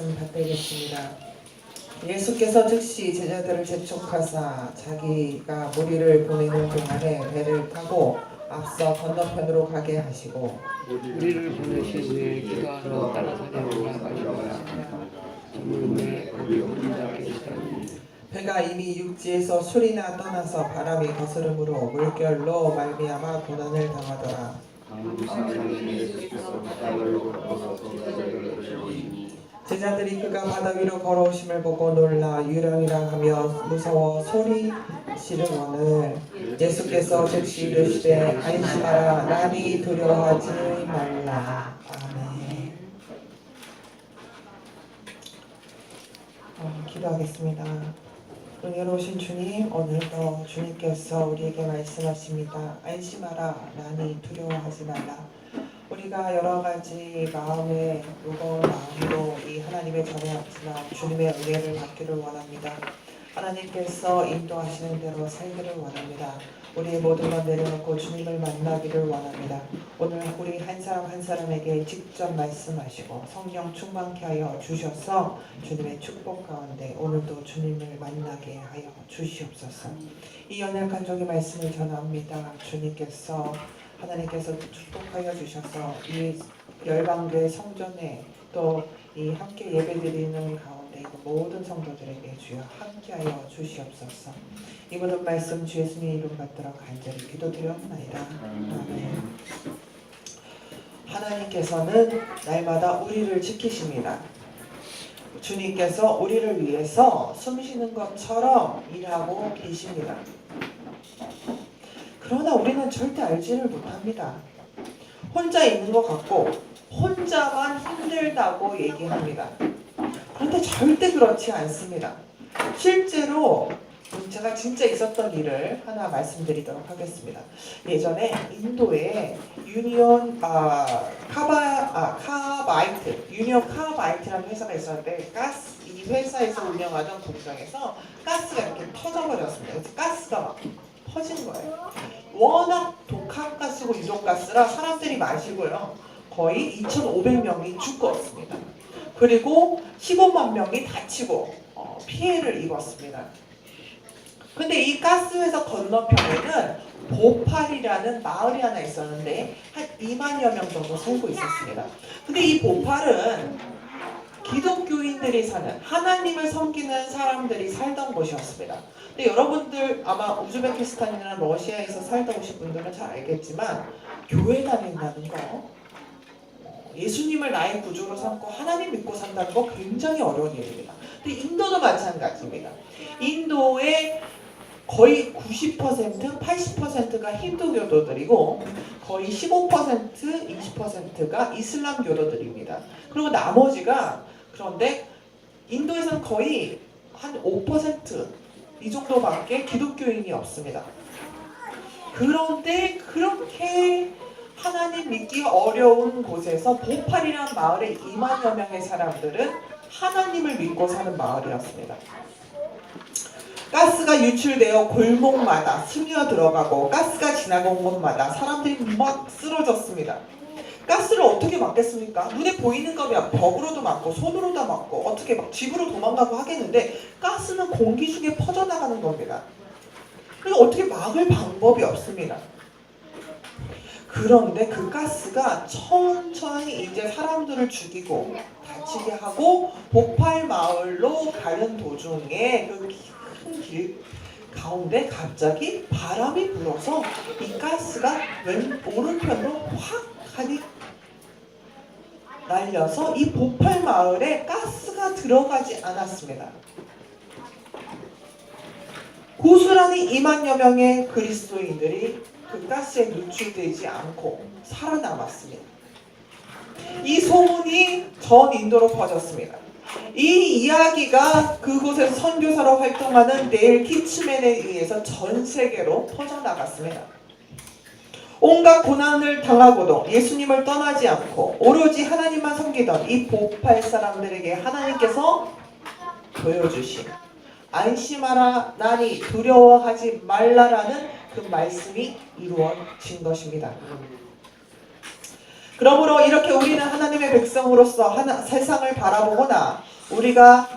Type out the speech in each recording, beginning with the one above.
말씀 받들겠습니다. 예수께서 즉시 제자들을 재촉하사 자기가 무리를 보내는 동안에 배를 타고 앞서 건너편으로 가게 하시고 우리를 보내신 후에 기도하러 산에 올라가시더라. 저물에 거기 혼자 계시더니 배가 이미 육지에서 술이나 떠나서 바람이 거스름으로 물결로 말미암아 고난을 당하더라. 제자들 이 그가 바다 위로 걸어오심을 보고 놀라 유령이라 하며 무서워 소리 지르거늘 예수께서 즉시 이르시되 안심하라 나니 두려워하지 말라. 아멘. 어, 기도하겠습니다. 은혜로우신 주님 오늘도 주님께서 우리에게 말씀하십니다. 안심하라 나니 두려워하지 말라 우리가 여러 가지 마음에 무거운 마음으로 이 하나님의 전에 앞지만 주님의 은혜를 받기를 원합니다. 하나님께서 인도하시는 대로 살기를 원합니다. 우리의 모든 것 내려놓고 주님을 만나기를 원합니다. 오늘 우리 한 사람 한 사람에게 직접 말씀하시고 성령 충만케 하여 주셔서 주님의 축복 가운데 오늘도 주님을 만나게 하여 주시옵소서. 이 연약한 종의 말씀을 전합니다. 주님께서 하나님께서 축복하여 주셔서 이 열방교회 성전에 또 이 함께 예배드리는 가운데 모든 성도들에게 주여 함께하여 주시옵소서. 이 모든 말씀 주 예수님의 이름 받들어 간절히 기도드렸나이다. 아멘. 하나님께서는 날마다 우리를 지키십니다. 주님께서 우리를 위해서 숨쉬는 것처럼 일하고 계십니다. 그러나 우리는 절대 알지를 못합니다. 혼자 있는 것 같고 혼자만 힘들다고 얘기합니다. 그런데 절대 그렇지 않습니다. 실제로 제가 진짜 있었던 일을 하나 말씀드리도록 하겠습니다. 예전에 인도에 유니온 아, 카바 아, 카바이트 유니온 카바이트라는 회사가 있었는데 가스 이 회사에서 운영하던 공장에서 가스가 이렇게 터져버렸습니다. 가스가 막 퍼진 거예요. 워낙 독한 가스고 유독 가스라 사람들이 마시고요. 거의 2,500명이 죽었습니다. 그리고 15만 명이 다치고 어, 피해를 입었습니다. 근데 이 가스회사 건너편에는 보팔이라는 마을이 하나 있었는데 한 2만여 명 정도 살고 있었습니다. 근데 이 보팔은 기독교인들이 사는 하나님을 섬기는 사람들이 살던 곳이었습니다. 근데 여러분들 아마 우즈베키스탄이나 러시아에서 살다 오신 분들은 잘 알겠지만 교회 다닌다는 거 어, 예수님을 나의 구주로 삼고 하나님 믿고 산다는 거 굉장히 어려운 일입니다. 근데 인도도 마찬가지입니다. 인도의 거의 90% 80%가 힌두교도들이고 거의 15% 20%가 이슬람 교도들입니다. 그리고 나머지가 그런데 인도에서는 거의 한 5%이 정도밖에 기독교인이 없습니다. 그런데 그렇게 하나님 믿기 어려운 곳에서 보팔이라는 마을에 2만여 명의 사람들은 하나님을 믿고 사는 마을이었습니다. 가스가 유출되어 골목마다 스며 들어가고 가스가 지나간 곳마다 사람들이 막 쓰러졌습니다. 가스를 어떻게 막겠습니까? 눈에 보이는 거면 벽으로도 막고 손으로도 막고 어떻게 막 집으로 도망가고 하겠는데 가스는 공기 중에 퍼져나가는 겁니다. 그러니까 어떻게 막을 방법이 없습니다. 그런데 그 가스가 천천히 이제 사람들을 죽이고 다치게 하고 보팔 마을로 가는 도중에 그큰길 가운데 갑자기 바람이 불어서 이 가스가 왼 오른편으로 확 하니 날려서 이 보팔 마을에 가스가 들어가지 않았습니다. 고스란히 2만여 명의 그리스도인들이 그 가스에 노출되지 않고 살아남았습니다. 이 소문이 전 인도로 퍼졌습니다. 이 이야기가 그곳에서 선교사로 활동하는 네일 키츠맨에 의해서 전 세계로 퍼져나갔습니다. 온갖 고난을 당하고도 예수님을 떠나지 않고 오로지 하나님만 섬기던 이 보팔 사람들에게 하나님께서 보여주신 안심하라 나니 두려워하지 말라라는 그 말씀이 이루어진 것입니다. 그러므로 이렇게 우리는 하나님의 백성으로서 하나, 세상을 바라보거나 우리가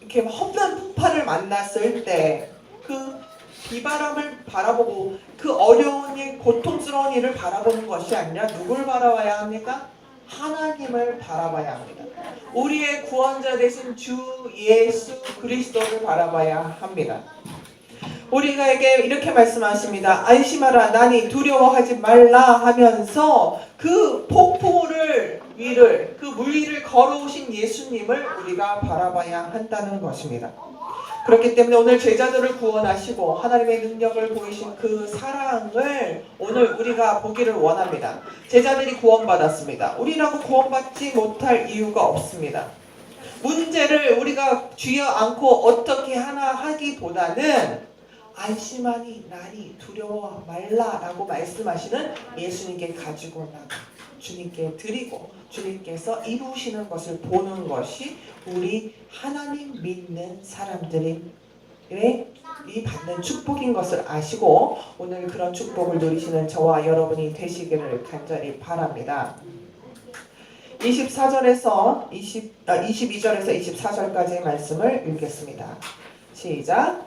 이렇게 험난 풍파를 만났을 때 그 비바람을 바라보고 그 어려운 일, 고통스러운 일을 바라보는 것이 아니라 누굴 바라봐야 합니까? 하나님을 바라봐야 합니다. 우리의 구원자 되신 주 예수 그리스도를 바라봐야 합니다. 우리에게 이렇게 말씀하십니다. 안심하라, 나니 두려워하지 말라 하면서 그 폭풍을 위를, 그 물 위를 걸어오신 예수님을 우리가 바라봐야 한다는 것입니다. 그렇기 때문에 오늘 제자들을 구원하시고 하나님의 능력을 보이신 그 사랑을 오늘 우리가 보기를 원합니다. 제자들이 구원받았습니다. 우리라고 구원받지 못할 이유가 없습니다. 문제를 우리가 쥐어 안고 어떻게 하나 하기보다는 안심하니 나니 두려워 말라라고 말씀하시는 예수님께 가지고 나가 주님께 드리고 주님께서 이루시는 것을 보는 것이 우리 하나님 믿는 사람들의 이 받는 축복인 것을 아시고 오늘 그런 축복을 누리시는 저와 여러분이 되시기를 간절히 바랍니다. 24절에서 20, 아, 22절에서 24절까지의 말씀을 읽겠습니다. 시작.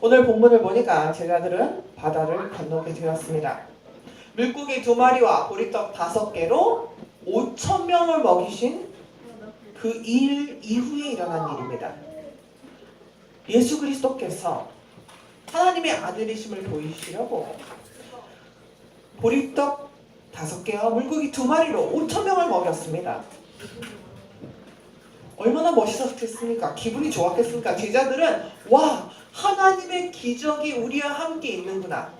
오늘 본문을 보니까 제자들은 바다를 건너게 되었습니다. 물고기 두 마리와 보리떡 다섯 개로 5천 명을 먹이신 그 일 이후에 일어난 일입니다. 예수 그리스도께서 하나님의 아들이심을 보이시려고 보리떡 다섯 개와 물고기 두 마리로 5천 명을 먹였습니다. 얼마나 멋있었겠습니까? 기분이 좋았겠습니까? 제자들은 와 하나님의 기적이 우리와 함께 있는구나.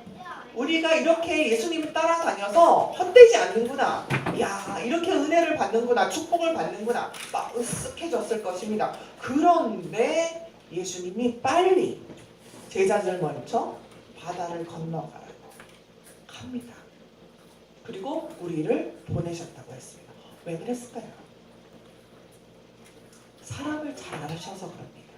우리가 이렇게 예수님을 따라다녀서 헛되지 않는구나. 야 이렇게 은혜를 받는구나. 축복을 받는구나. 막 으쓱해졌을 것입니다. 그런데 예수님이 빨리 제자들 먼저 바다를 건너가라고 합니다. 그리고 우리를 보내셨다고 했습니다. 왜 그랬을까요? 사람을 잘 알으셔서 그럽니다.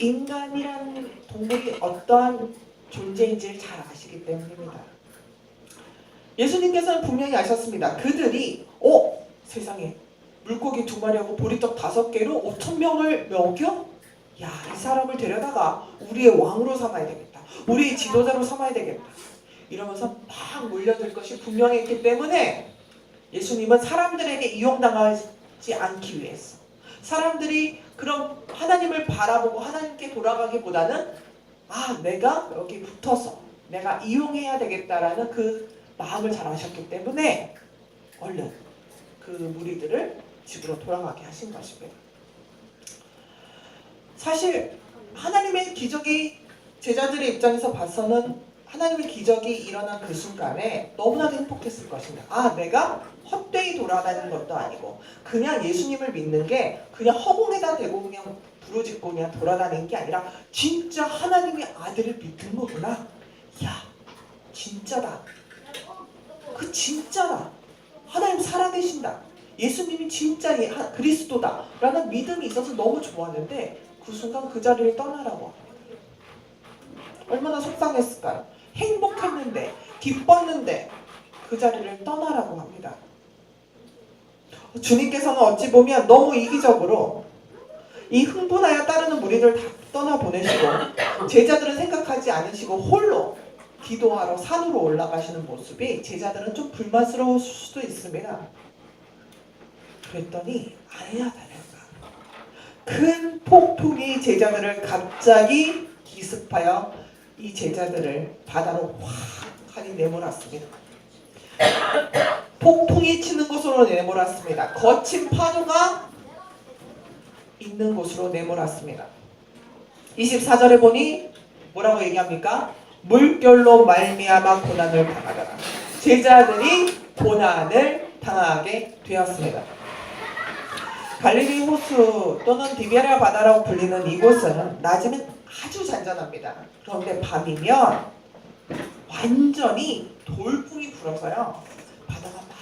인간이란 동물이 어떠한 존재인지를 잘 아시기 때문입니다. 예수님께서는 분명히 아셨습니다. 그들이 어 세상에 물고기 두 마리하고 보리떡 다섯 개로 5천 명을 먹여? 야, 이 사람을 데려다가 우리의 왕으로 삼아야 되겠다. 우리의 지도자로 삼아야 되겠다. 이러면서 막 몰려들 것이 분명했기 때문에 예수님은 사람들에게 이용당하지 않기 위해서 사람들이 그런 하나님을 바라보고 하나님께 돌아가기보다는 아 내가 여기 붙어서 내가 이용해야 되겠다라는 그 마음을 잘 아셨기 때문에 얼른 그 무리들을 집으로 돌아가게 하신 것입니다. 사실 하나님의 기적이 제자들의 입장에서 봐서는 하나님의 기적이 일어난 그 순간에 너무나도 행복했을 것입니다. 아, 내가 헛되이 돌아다니는 것도 아니고 그냥 예수님을 믿는 게 그냥 허공에다 대고 그냥 부르짖고 그냥 돌아다니는 게 아니라 진짜 하나님의 아들을 믿는 거구나. 야, 진짜다. 그 진짜다. 하나님 살아계신다. 예수님이 진짜 예- 하- 그리스도다. 라는 믿음이 있어서 너무 좋았는데 그 순간 그 자리를 떠나라고. 얼마나 속상했을까요? 행복했는데, 기뻤는데 그 자리를 떠나라고 합니다. 주님께서는 어찌 보면 너무 이기적으로 이 흥분하여 따르는 무리들 다 떠나보내시고 제자들은 생각하지 않으시고 홀로 기도하러 산으로 올라가시는 모습이 제자들은 좀 불만스러울 수도 있습니다. 그랬더니 아니야 다를까 큰 폭풍이 제자들을 갑자기 기습하여 이 제자들을 바다로 확하니 내몰았습니다. 폭풍이 치는 곳으로 내몰았습니다. 거친 파도가 있는 곳으로 내몰았습니다. 24절에 보니 뭐라고 얘기합니까? 물결로 말미암아 고난을 당하더라. 제자들이 고난을 당하게 되었습니다. 갈릴리 호수 또는 디베리아 바다라고 불리는 이곳은 낮이면 아주 잔잔합니다. 그런데 밤이면 완전히 돌풍이 불어서요. 바다가 막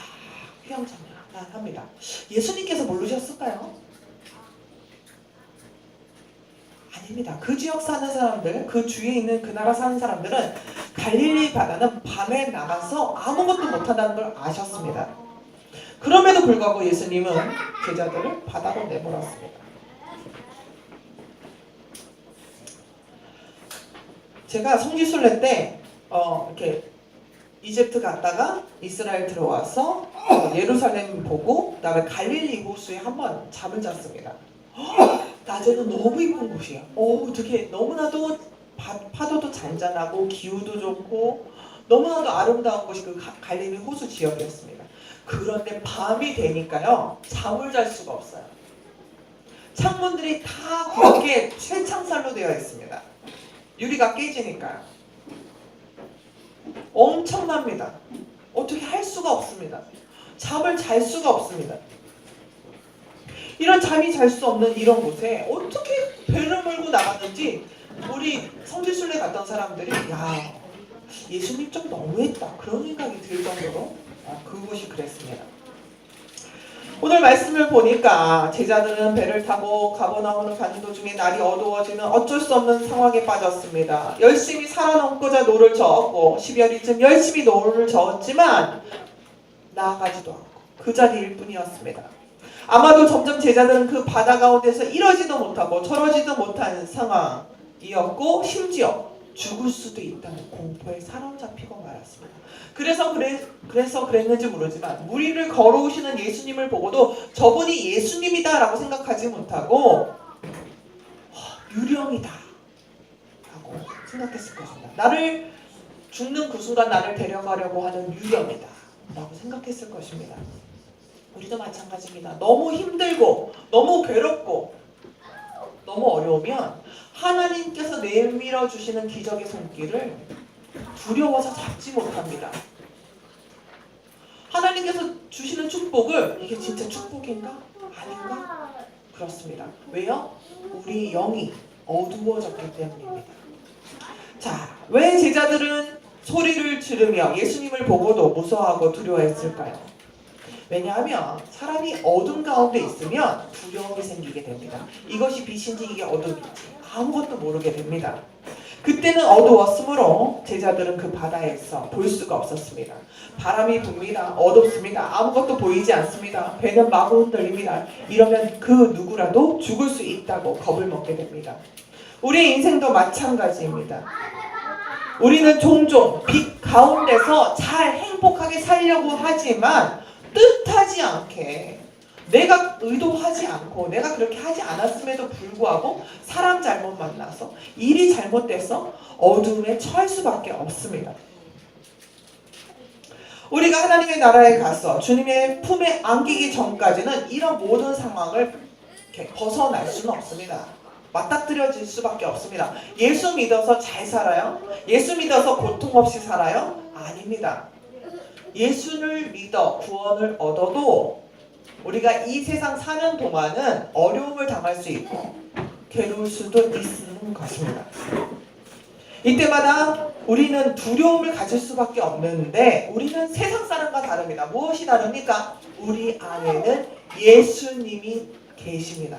휘황찬란합니다. 예수님께서 모르셨을까요? 아닙니다. 그 지역 사는 사람들, 그 주위에 있는 그 나라 사는 사람들은 갈릴리 바다는 밤에 나가서 아무것도 못한다는 걸 아셨습니다. 그럼에도 불구하고 예수님은 제자들을 바다로 내몰았습니다. 제가 성지순례 때 어, 이렇게 이집트 갔다가 이스라엘 들어와서 어, 예루살렘 보고 그다음에 갈릴리 호수에 한번 잠을 잤습니다. 낮에는 너무 이쁜 곳이에요. 오, 되게 너무나도 바- 파도도 잔잔하고 기후도 좋고 너무나도 아름다운 곳이 그 가- 갈릴리 호수 지역이었습니다. 그런데 밤이 되니까요 잠을 잘 수가 없어요. 창문들이 다 굵게 쇠창살로 되어 있습니다. 유리가 깨지니까요. 엄청납니다. 어떻게 할 수가 없습니다. 잠을 잘 수가 없습니다. 이런 잠이 잘 수 없는 이런 곳에 어떻게 배를 몰고 나갔는지 우리 성지순례 갔던 사람들이 야 예수님 좀 너무했다 그런 생각이 들 정도로 어, 그곳이 그랬습니다. 오늘 말씀을 보니까 제자들은 배를 타고 가버나움을 가는 도중에 날이 어두워지는 어쩔 수 없는 상황에 빠졌습니다. 열심히 살아남고자 노를 저었고 12월이쯤 열심히 노를 저었지만 나아가지도 않고 그 자리일 뿐이었습니다. 아마도 점점 제자들은 그 바다 가운데서 이러지도 못하고 저러지도 못한 상황이었고 심지어 죽을 수도 있다는 공포에 사로잡히고 말았습니다. 그래서 그래 그래서 그랬는지 모르지만 무리를 걸어오시는 예수님을 보고도 저분이 예수님이다라고 생각하지 못하고 와, 유령이다 라고 생각했을 것입니다. 나를 죽는 그 순간 나를 데려가려고 하는 유령이다 라고 생각했을 것입니다. 우리도 마찬가지입니다. 너무 힘들고 너무 괴롭고 너무 어려우면 하나님께서 내밀어 주시는 기적의 손길을 두려워서 잡지 못합니다. 하나님께서 주시는 축복을 이게 진짜 축복인가? 아닌가? 그렇습니다. 왜요? 우리 영이 어두워졌기 때문입니다. 자, 왜 제자들은 소리를 지르며 예수님을 보고도 무서워하고 두려워했을까요? 왜냐하면 사람이 어둠 가운데 있으면 두려움이 생기게 됩니다. 이것이 빛인지 이게 어둠인지 아무것도 모르게 됩니다. 그때는 어두웠으므로 제자들은 그 바다에서 볼 수가 없었습니다. 바람이 붑니다. 어둡습니다. 아무것도 보이지 않습니다. 배는 마구 흔들립니다. 이러면 그 누구라도 죽을 수 있다고 겁을 먹게 됩니다. 우리의 인생도 마찬가지입니다. 우리는 종종 빛 가운데서 잘 행복하게 살려고 하지만 뜻하지 않게 내가 의도하지 않고 내가 그렇게 하지 않았음에도 불구하고 사람 잘못 만나서 일이 잘못돼서 어둠에 처할 수밖에 없습니다. 우리가 하나님의 나라에 가서 주님의 품에 안기기 전까지는 이런 모든 상황을 벗어날 수는 없습니다. 맞닥뜨려질 수밖에 없습니다. 예수 믿어서 잘 살아요? 예수 믿어서 고통 없이 살아요? 아닙니다. 예수를 믿어 구원을 얻어도 우리가 이 세상 사는 동안은 어려움을 당할 수 있고 괴로울 수도 있는 것입니다. 이때마다 우리는 두려움을 가질 수밖에 없는데 우리는 세상 사람과 다릅니다. 무엇이 다릅니까? 우리 안에는 예수님이 계십니다.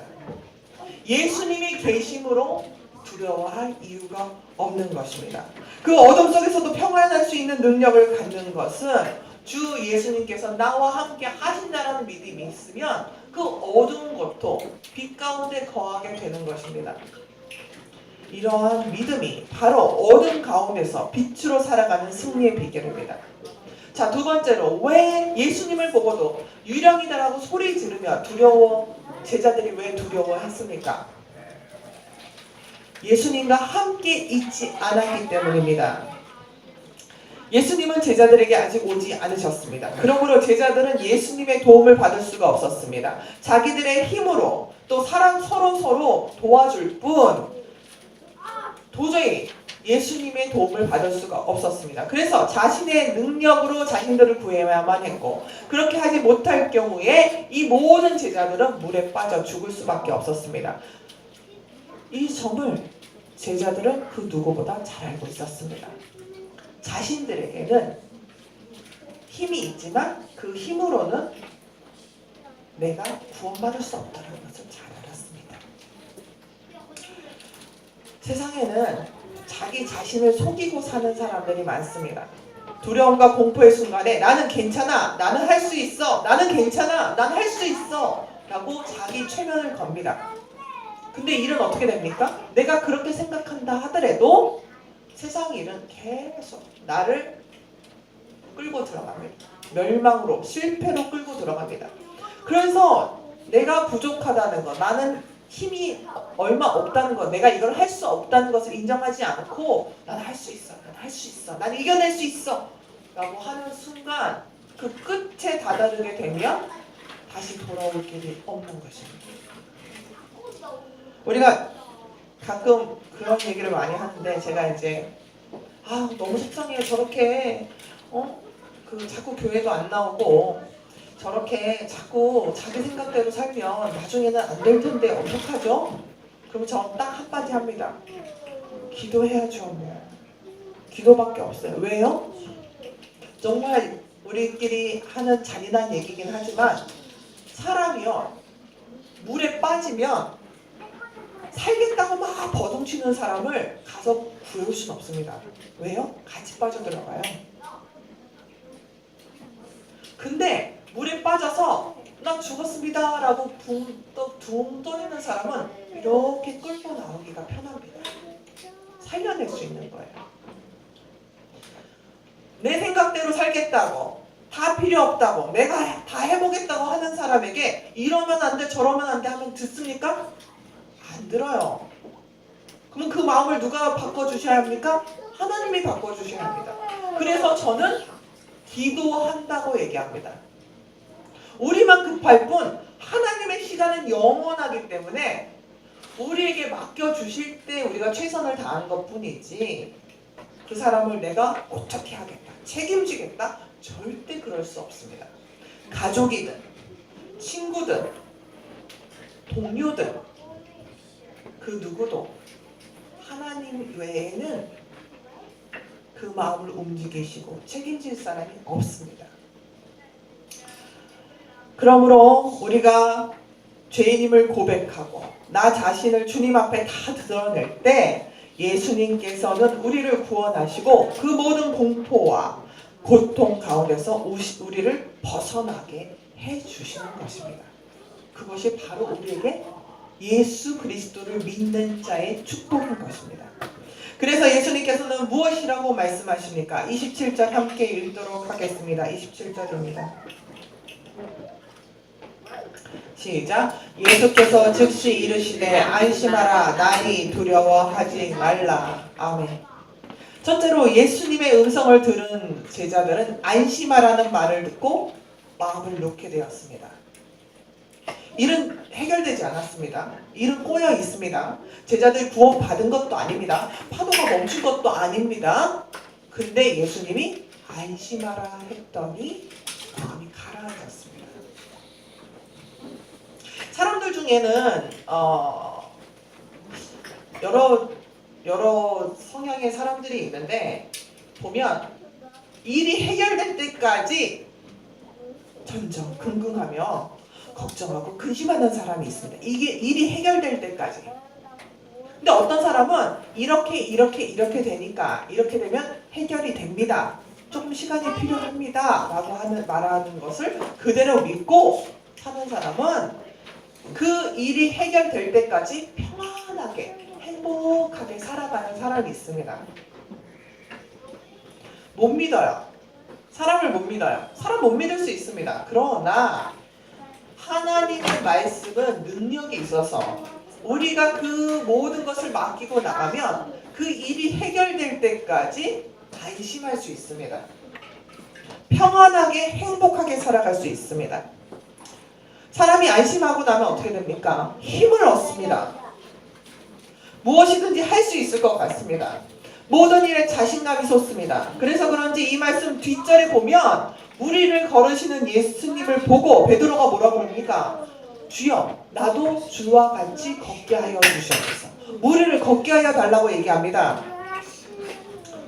예수님이 계심으로 두려워할 이유가 없는 것입니다. 그 어둠 속에서도 평안할 수 있는 능력을 갖는 것은 주 예수님께서 나와 함께 하신다라는 믿음이 있으면 그 어두운 것도 빛 가운데 거하게 되는 것입니다. 이러한 믿음이 바로 어둠 가운데서 빛으로 살아가는 승리의 비결입니다. 자, 두 번째로 왜 예수님을 보고도 유령이다라고 소리 지르며 두려워 제자들이 왜 두려워했습니까? 예수님과 함께 있지 않았기 때문입니다. 예수님은 제자들에게 아직 오지 않으셨습니다. 그러므로 제자들은 예수님의 도움을 받을 수가 없었습니다. 자기들의 힘으로 또 사람 서로 서로 도와줄 뿐 도저히 예수님의 도움을 받을 수가 없었습니다. 그래서 자신의 능력으로 자신들을 구해야만 했고 그렇게 하지 못할 경우에 이 모든 제자들은 물에 빠져 죽을 수밖에 없었습니다. 이 점을 제자들은 그 누구보다 잘 알고 있었습니다. 자신들에게는 힘이 있지만 그 힘으로는 내가 구원받을 수 없다는 것을 잘 알았습니다. 세상에는 자기 자신을 속이고 사는 사람들이 많습니다. 두려움과 공포의 순간에 나는 괜찮아, 나는 할 수 있어, 나는 괜찮아, 나는 할수 있어 라고 자기 최면을 겁니다. 근데 일은 어떻게 됩니까? 내가 그렇게 생각한다 하더라도 세상 일은 계속 나를 끌고 들어갑니다. 멸망으로, 실패로 끌고 들어갑니다. 그래서 내가 부족하다는 것, 나는 힘이 얼마 없다는 것, 내가 이걸 할 수 없다는 것을 인정하지 않고 나는 할 수 있어, 나는 할 수 있어, 나는 이겨낼 수 있어 라고 하는 순간 그 끝에 다다르게 되면 다시 돌아올 길이 없는 것입니다. 우리가 가끔 그런 얘기를 많이 하는데 제가 이제 아 너무 속상해요 저렇게 어 그 자꾸 교회도 안 나오고 저렇게 자꾸 자기 생각대로 살면 나중에는 안 될 텐데 어떡하죠? 그럼 저 딱 한마디 합니다. 기도해야죠. 뭐. 기도밖에 없어요. 왜요? 정말 우리끼리 하는 잔인한 얘기긴 하지만 사람이요 물에 빠지면 살겠다고 막 버둥치는 사람을 가서 구해올 수는 없습니다. 왜요? 같이 빠져들어가요. 근데 물에 빠져서 나 죽었습니다 라고 붕 떠있는 사람은 이렇게 끌고 나오기가 편합니다. 살려낼 수 있는 거예요. 내 생각대로 살겠다고 다 필요 없다고 내가 다 해보겠다고 하는 사람에게 이러면 안 돼 저러면 안 돼 하면 듣습니까? 안 들어요. 그럼 그 마음을 누가 바꿔주셔야 합니까? 하나님이 바꿔주셔야 합니다. 그래서 저는 기도한다고 얘기합니다. 우리만 급할 뿐 하나님의 시간은 영원하기 때문에 우리에게 맡겨주실 때 우리가 최선을 다한 것 뿐이지 그 사람을 내가 어떻게 하겠다, 책임지겠다? 절대 그럴 수 없습니다. 가족이든, 친구든, 동료든, 그 누구도 하나님 외에는 그 마음을 움직이시고 책임질 사람이 없습니다. 그러므로 우리가 죄인임을 고백하고 나 자신을 주님 앞에 다 드러낼 때 예수님께서는 우리를 구원하시고 그 모든 공포와 고통 가운데서 우리를 벗어나게 해 주시는 것입니다. 그것이 바로 우리에게 예수 그리스도를 믿는 자의 축복인 것입니다. 그래서 예수님께서는 무엇이라고 말씀하십니까? 27절 함께 읽도록 하겠습니다. 27절입니다. 시작. 예수께서 즉시 이르시되 안심하라 나니 두려워하지 말라. 아멘. 첫째로 예수님의 음성을 들은 제자들은 안심하라는 말을 듣고 마음을 놓게 되었습니다. 일은 해결되지 않았습니다. 일은 꼬여 있습니다. 제자들 구원 받은 것도 아닙니다. 파도가 멈춘 것도 아닙니다. 근데 예수님이 안심하라 했더니 마음이 가라앉았습니다. 사람들 중에는 어, 여러 여러 성향의 사람들이 있는데 보면 일이 해결될 때까지 전전긍긍하며 걱정하고 근심하는 사람이 있습니다. 이게 일이 해결될 때까지. 근데 어떤 사람은 이렇게 이렇게 이렇게 되니까 이렇게 되면 해결이 됩니다. 조금 시간이 필요합니다 라고 하는 말하는 것을 그대로 믿고 사는 사람은 그 일이 해결될 때까지 평안하게 행복하게 살아가는 사람이 있습니다. 못 믿어요. 사람을 못 믿어요. 사람 못 믿을 수 있습니다. 그러나 하나님의 말씀은 능력이 있어서 우리가 그 모든 것을 맡기고 나가면 그 일이 해결될 때까지 안심할 수 있습니다. 평안하게 행복하게 살아갈 수 있습니다. 사람이 안심하고 나면 어떻게 됩니까? 힘을 얻습니다. 무엇이든지 할 수 있을 것 같습니다. 모든 일에 자신감이 솟습니다. 그래서 그런지 이 말씀 뒷절에 보면 무리를 걸으시는 예수님을 보고 베드로가 뭐라 그럽니까? 주여 나도 주와 같이 걷게 하여 주시옵소서. 무리를 걷게 하여 달라고 얘기합니다.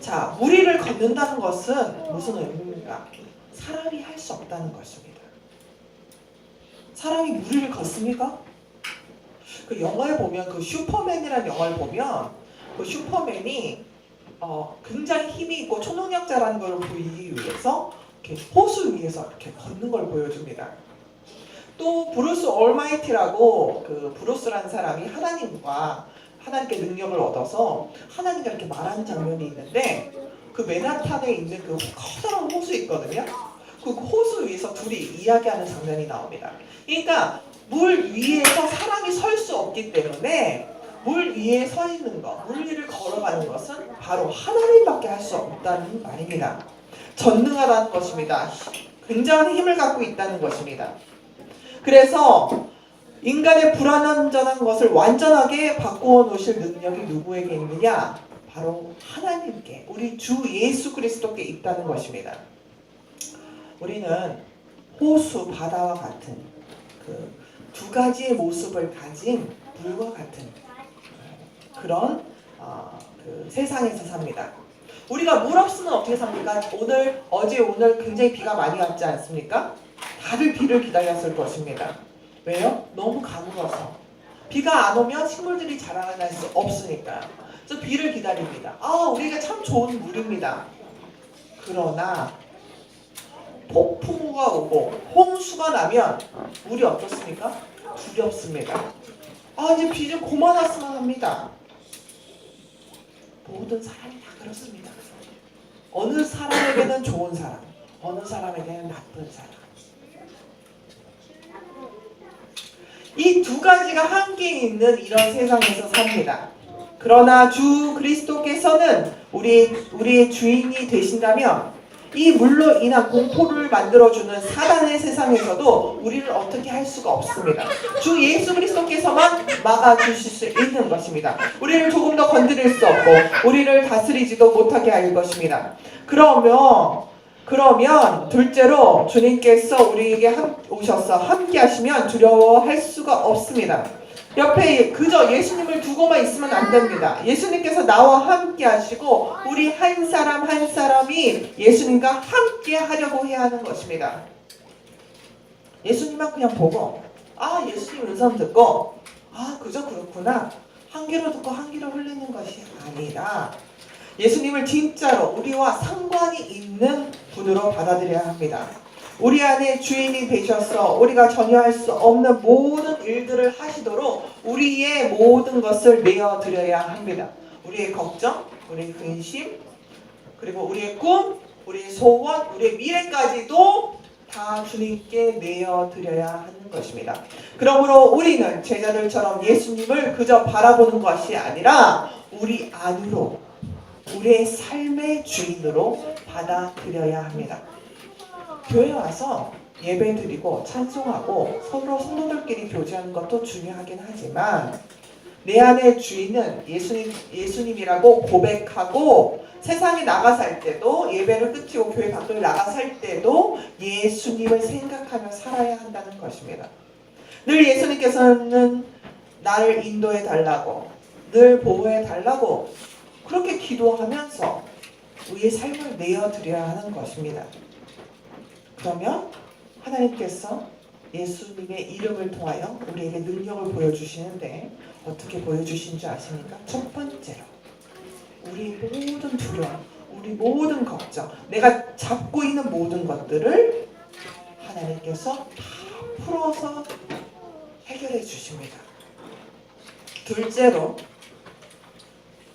자, 무리를 걷는다는 것은 무슨 의미입니까? 사람이 할 수 없다는 것입니다. 사람이 무리를 걷습니까? 그 영화에 보면 그 슈퍼맨이라는 영화를 보면 그 슈퍼맨이 어, 굉장히 힘이 있고 초능력자라는 걸 보이기 위해서 이렇게 호수 위에서 이렇게 걷는 걸 보여줍니다. 또 브루스 올마이티라고 그 브루스라는 사람이 하나님과 하나님께 능력을 얻어서 하나님과 이렇게 말하는 장면이 있는데 그 맨하탄에 있는 그 커다란 호수 있거든요. 그 호수 위에서 둘이 이야기하는 장면이 나옵니다. 그러니까 물 위에서 사람이 설 수 없기 때문에 물 위에 서 있는 것, 물 위를 걸어가는 것은 바로 하나님밖에 할 수 없다는 말입니다. 전능하다는 것입니다. 굉장한 힘을 갖고 있다는 것입니다. 그래서 인간의 불완전한 것을 완전하게 바꾸어 놓으실 능력이 누구에게 있느냐? 바로 하나님께, 우리 주 예수 그리스도께 있다는 것입니다. 우리는 호수, 바다와 같은 그 두 가지의 모습을 가진 물과 같은 그런 어, 그 세상에서 삽니다. 우리가 물 없으면 어떻게 삽니까? 오늘 어제 오늘 굉장히 비가 많이 왔지 않습니까? 다들 비를 기다렸을 것입니다. 왜요? 너무 가물어서 비가 안 오면 식물들이 자라날 수 없으니까. 그래서 비를 기다립니다. 아, 우리가 참 좋은 물입니다. 그러나 폭풍우가 오고 홍수가 나면 물이 어떻습니까? 두렵습니다. 아 이제 비좀 그만 왔으면 합니다. 모든 사람이 다 그렇습니다. 어느 사람에게는 좋은 사람, 어느 사람에게는 나쁜 사람. 이 두 가지가 함께 있는 이런 세상에서 삽니다. 그러나 주 그리스도께서는 우리 우리의 주인이 되신다면 이 물로 인한 공포를 만들어주는 사단의 세상에서도 우리를 어떻게 할 수가 없습니다. 주 예수 그리스도께서만 막아주실 수 있는 것입니다. 우리를 조금 더 건드릴 수 없고 우리를 다스리지도 못하게 할 것입니다. 그러면 그러면 둘째로 주님께서 우리에게 함- 오셔서 함께 하시면 두려워할 수가 없습니다. 옆에 그저 예수님을 두고만 있으면 안 됩니다. 예수님께서 나와 함께 하시고 우리 한 사람 한 사람이 예수님과 함께 하려고 해야 하는 것입니다. 예수님만 그냥 보고 아 예수님 음성 듣고 아 그저 그렇구나 한 귀로 듣고 한 귀로 흘리는 것이 아니라 예수님을 진짜로 우리와 상관이 있는 분으로 받아들여야 합니다. 우리 안에 주인이 되셔서 우리가 전혀 할 수 없는 모든 일들을 하시도록 우리의 모든 것을 내어드려야 합니다. 우리의 걱정, 우리의 근심, 그리고 우리의 꿈, 우리의 소원, 우리의 미래까지도 다 주님께 내어드려야 하는 것입니다. 그러므로 우리는 제자들처럼 예수님을 그저 바라보는 것이 아니라 우리 안으로 우리의 삶의 주인으로 받아들여야 합니다. 교회 와서 예배 드리고 찬송하고 서로 성도들끼리 교제하는 것도 중요하긴 하지만 내 안의 주인은 예수님, 예수님이라고 고백하고 세상에 나가 살 때도 예배를 끝이고 교회 밖을 나가 살 때도 예수님을 생각하며 살아야 한다는 것입니다. 늘 예수님께서는 나를 인도해 달라고 늘 보호해 달라고 그렇게 기도하면서 우리의 삶을 내어 드려야 하는 것입니다. 그러면 하나님께서 예수님의 이름을 통하여 우리에게 능력을 보여주시는데 어떻게 보여주신 줄 아십니까? 첫 번째로 우리 모든 두려움, 우리 모든 걱정, 내가 잡고 있는 모든 것들을 하나님께서 다 풀어서 해결해 주십니다. 둘째로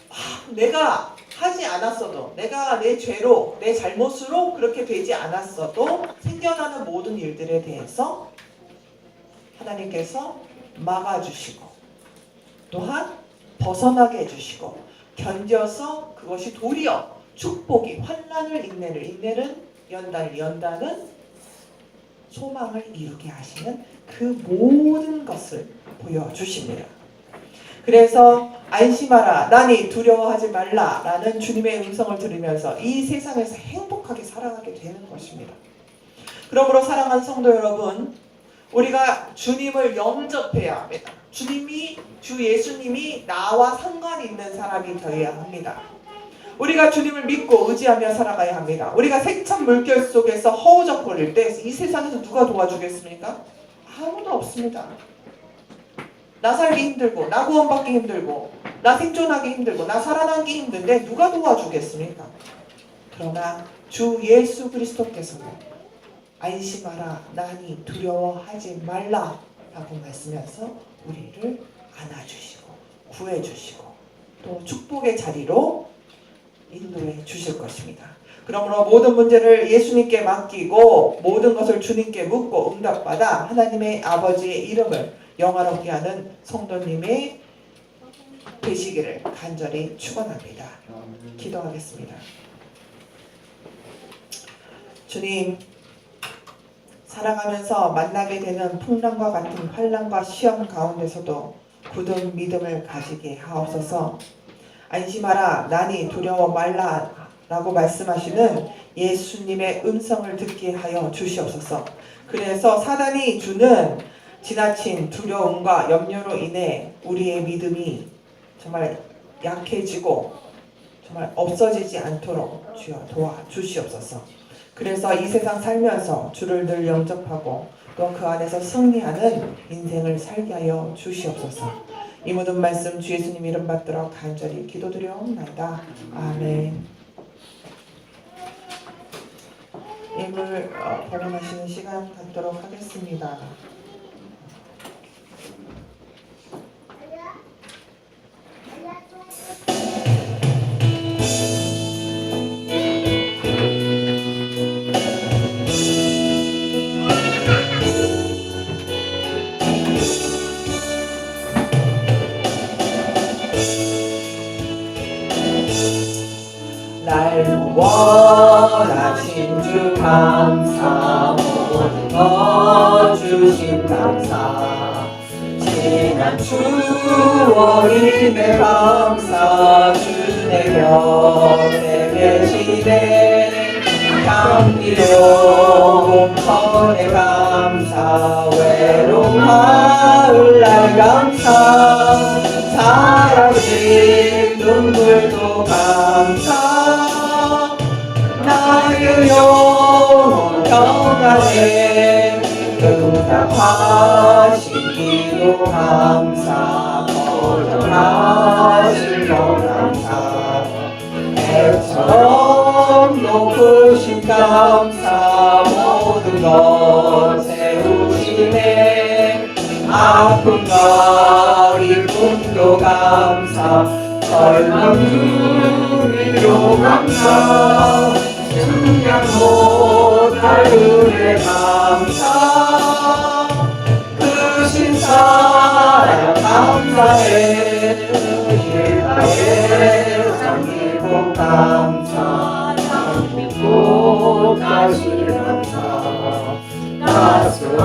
아, 내가 하지 않았어도 내가 내 죄로 내 잘못으로 그렇게 되지 않았어도 생겨나는 모든 일들에 대해서 하나님께서 막아주시고 또한 벗어나게 해주시고 견뎌서 그것이 도리어 축복이 환란을 인내를 인내는 연단을 연단은 소망을 이루게 하시는 그 모든 것을 보여주십니다. 그래서 안심하라, 나니 두려워하지 말라 라는 주님의 음성을 들으면서 이 세상에서 행복하게 살아가게 되는 것입니다. 그러므로 사랑하는 성도 여러분, 우리가 주님을 영접해야 합니다. 주님이 주 예수님이 나와 상관이 있는 사람이 되어야 합니다. 우리가 주님을 믿고 의지하며 살아가야 합니다. 우리가 세찬 물결 속에서 허우적거릴 때 이 세상에서 누가 도와주겠습니까? 아무도 없습니다. 나 살기 힘들고, 나 구원받기 힘들고, 나 생존하기 힘들고, 나 살아남기 힘든데 누가 도와주겠습니까? 그러나 주 예수 그리스도께서는 안심하라, 나니 두려워하지 말라 라고 말씀하면서 우리를 안아주시고, 구해주시고, 또 축복의 자리로 인도해 주실 것입니다. 그러므로 모든 문제를 예수님께 맡기고 모든 것을 주님께 묻고 응답받아 하나님의 아버지의 이름을 영화롭게 하는 성도님의 되시기를 간절히 축원합니다. 기도하겠습니다. 주님 살아가면서 만나게 되는 풍랑과 같은 환란과 시험 가운데서도 굳은 믿음을 가지게 하옵소서. 안심하라 나니 두려워 말라 라고 말씀하시는 예수님의 음성을 듣게 하여 주시옵소서. 그래서 사단이 주는 지나친 두려움과 염려로 인해 우리의 믿음이 정말 약해지고 정말 없어지지 않도록 주여 도와 주시옵소서. 그래서 이 세상 살면서 주를 늘 영접하고 또 그 안에서 승리하는 인생을 살게 하여 주시옵소서. 이 모든 말씀 주 예수님 이름 받들어 간절히 기도드려옵나이다. 아멘. 예물 어, 복음하시는 시간 갖도록 하겠습니다. 평안에 응답하신 기도 감사 것 감사 애처럼 높으신 감사 모든 것 세우시네. 아픔과 기쁨도 감사 설렘 눈이로 감사. 못 할 은혜 감사. 크신 사랑 감사해. 예하에 성기복 감사 성기복 다시 감사. 가슴